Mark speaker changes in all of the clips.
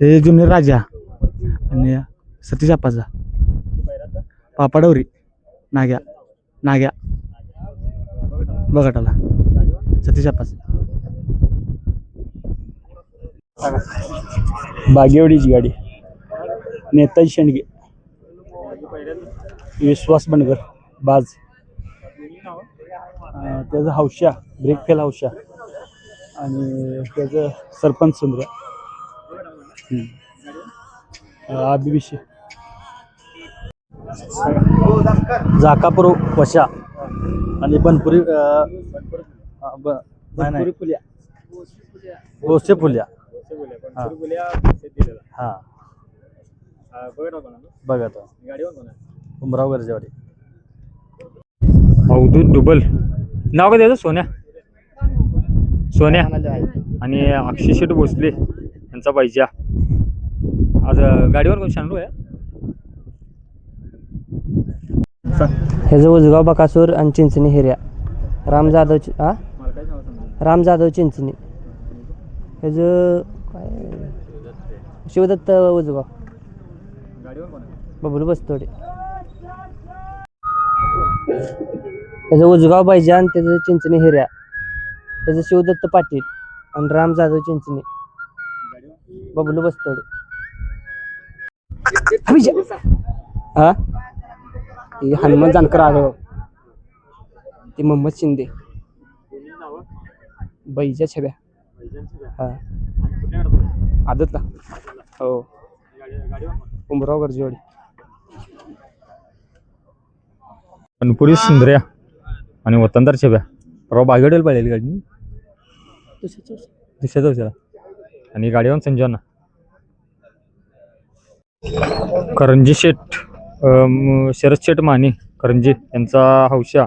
Speaker 1: हे जुने राजा आणि सतीश आप्पाचा. पापाडवरी नाग्या नाग्या. बघटाला. सतीश आप्पाचा.
Speaker 2: बागेवडीची गाडी. नेताजी शेंडगे. विश्वास बनकर बाज. त्याचं हौशा ब्रेक फेल हौशा. आणि त्याचं सरपंच सुंदर. अभिषेक जाकापूर वशा आणि बनपुरी. गोसे फुल्या हा. हा. बघा तो उमराव गरजेवाडी.
Speaker 3: अवधूत डुबल. नाव काय त्याचं? सोन्या. सोन्या. आणि अक्षय शेट भोसले यांचा पाहिजे आज गाडीवर कोण शानू आहे?
Speaker 4: ह्याचं उजगाव बकासूर आणि चिंचणी हिर्या राम जाधव चि- हा राम जाधव चिंचणी. ह्याचं काय? शिवदत्त उजगाव. बबलू बसतोडे. त्याचं उजगाव बैजान त्याचं चिंचणी हिर्या त्याचं शिवदत्त पाटील आणि राम जाधव चिंचणी. बबलू बसतोडे. हा? हनुमान जानकर आढळ ती मोहम्मद शिंदे. बैजा छब्या. हा. आदतला. हो. उमराव गरजेवाडी.
Speaker 3: अनपुरी सुंदर्या आणि वतनदार छब्या. परवा बागेडेल पाहिजे गाडी. दुसऱ्या चौशाला आणि गाडीवर संजयना करंजी शेठ शरद शेठ माने करंजी यांचा हौशा.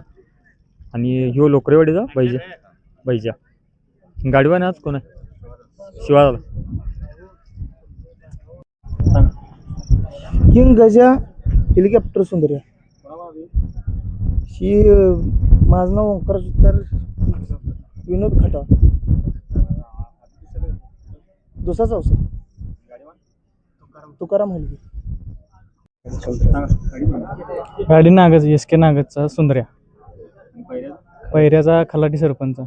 Speaker 3: आणि ह्यो लोकरेवाडीचा बैजा. बैजा. गाडीवान आज कोण आहे? शिवाला
Speaker 1: किंग गजा हेलिकॉप्टर सुंदर ही माझं नाव ओंकार तर विनोद खटा दुसरा चौसा. तुकाराम हलगी
Speaker 2: गाडी नागच एस के नागजचा सुंदर्या. पैऱ्याचा खलाटी सरपंच.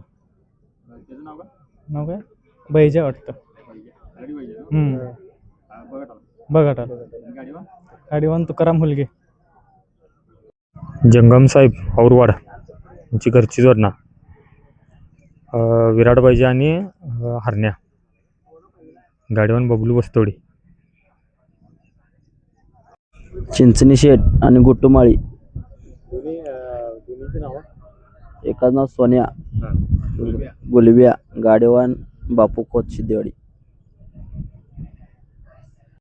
Speaker 2: नाव काय? बैजा वाटतं. हम्म. बघा गाडीवान तुकाराम हुलगे
Speaker 3: जंगम साहेब औरवाड यांची घरची जोडणा अं, विराट पाहिजे आणि अं, हरण्या. गाडीवान बबलू बस्तोडी.
Speaker 5: चिंचणी शेठ आणि गुट्टुमाळी एकाच नाव सोन्या. गुलबिया. गाडेवान बापू खोत सिद्धेवाडी